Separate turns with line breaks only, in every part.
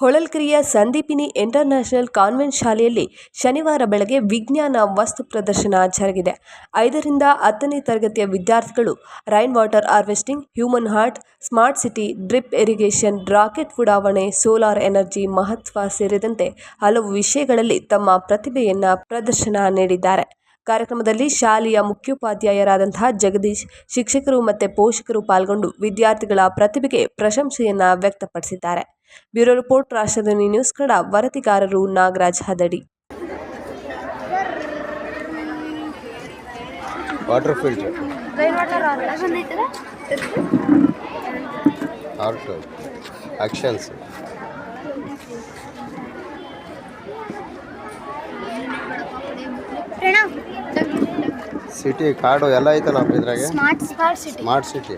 ಹೊಳಲ್ಕೆರೆಯ Sandeepani international convent ಶಾಲೆಯಲ್ಲಿ ಶನಿವಾರ ಬೆಳಗ್ಗೆ ವಿಜ್ಞಾನ ವಸ್ತು ಪ್ರದರ್ಶನ ಜರುಗಿದೆ. ಐದರಿಂದ ಹತ್ತನೇ ತರಗತಿಯ ವಿದ್ಯಾರ್ಥಿಗಳು rain water harvesting, human heart, smart city, drip irrigation, rocket ಉಡಾವಣೆ, ಸೋಲಾರ್ ಎನರ್ಜಿ ಮಹತ್ವ ಸೇರಿದಂತೆ ಹಲವು ವಿಷಯಗಳಲ್ಲಿ ತಮ್ಮ ಪ್ರತಿಭೆಯನ್ನು ಪ್ರದರ್ಶನ ನೀಡಿದ್ದಾರೆ. ಕಾರ್ಯಕ್ರಮದಲ್ಲಿ ಶಾಲೆಯ ಮುಖ್ಯೋಪಾಧ್ಯಾಯರಾದಂತಹ ಜಗದೀಶ್, ಶಿಕ್ಷಕರು ಮತ್ತು ಪೋಷಕರು ಪಾಲ್ಗೊಂಡು ವಿದ್ಯಾರ್ಥಿಗಳ ಪ್ರತಿಭೆಗೆ ಪ್ರಶಂಸೆಯನ್ನು ವ್ಯಕ್ತಪಡಿಸಿದ್ದಾರೆ. ಬ್ಯೂರೋ ರಿಪೋರ್ಟ್ ರಾಷ್ಟ್ರಧ್ವನಿ ನ್ಯೂಸ್ ಕಡ ವರದಿಗಾರರು Nagaraj Hadadi.
Water filter actions city ಕಾಡು ಎಲ್ಲ ಐತಲ್ಲ ಇದ್ರಾಗೆ?
Smart smart city
smart city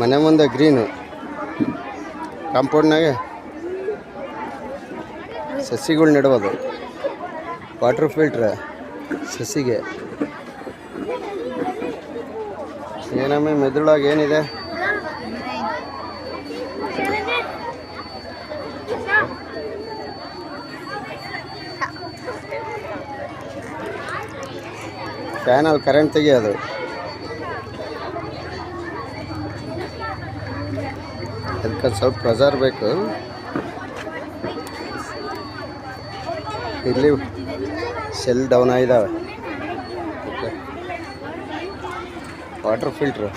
ಮನೆ ಮುಂದೆ ಗ್ರೀನು. ಕಾಂಪೌಂಡ್ನಾಗೆ ಸಸಿಗಳು ನೆಡುವುದು ವಾಟರ್ ಫಿಲ್ಟ್ರ್ ಸಸಿಗೆ. ಏನಮ್ಮ ಮೆದುಳಾಗ ಏನಿದೆ? ಫ್ಯಾನಲ್ಲಿ ಕರೆಂಟ್ ತೆಗಿಯೋದು ಅದಕ್ಕೆ ಸ್ವಲ್ಪ ಪ್ರೆಸರ್ ಬೇಕು. ಇಲ್ಲಿ ಸೆಲ್ ಡೌನ್ ಆಗಿದ್ದಾವೆ ವಾಟರ್ ಫಿಲ್ಟ್ರ್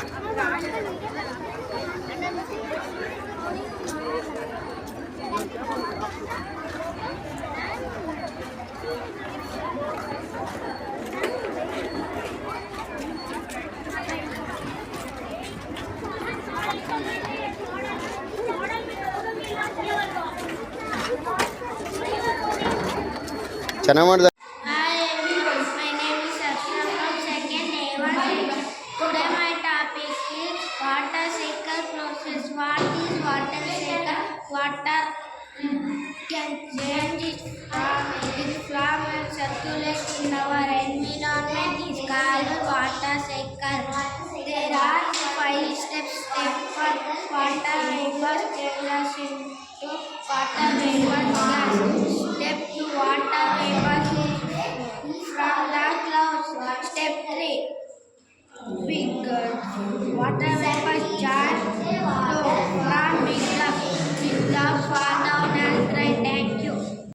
ಚೆನ್ನಾಗಿ ಮಾಡ್ದ
water reverse changes into water vapor jar.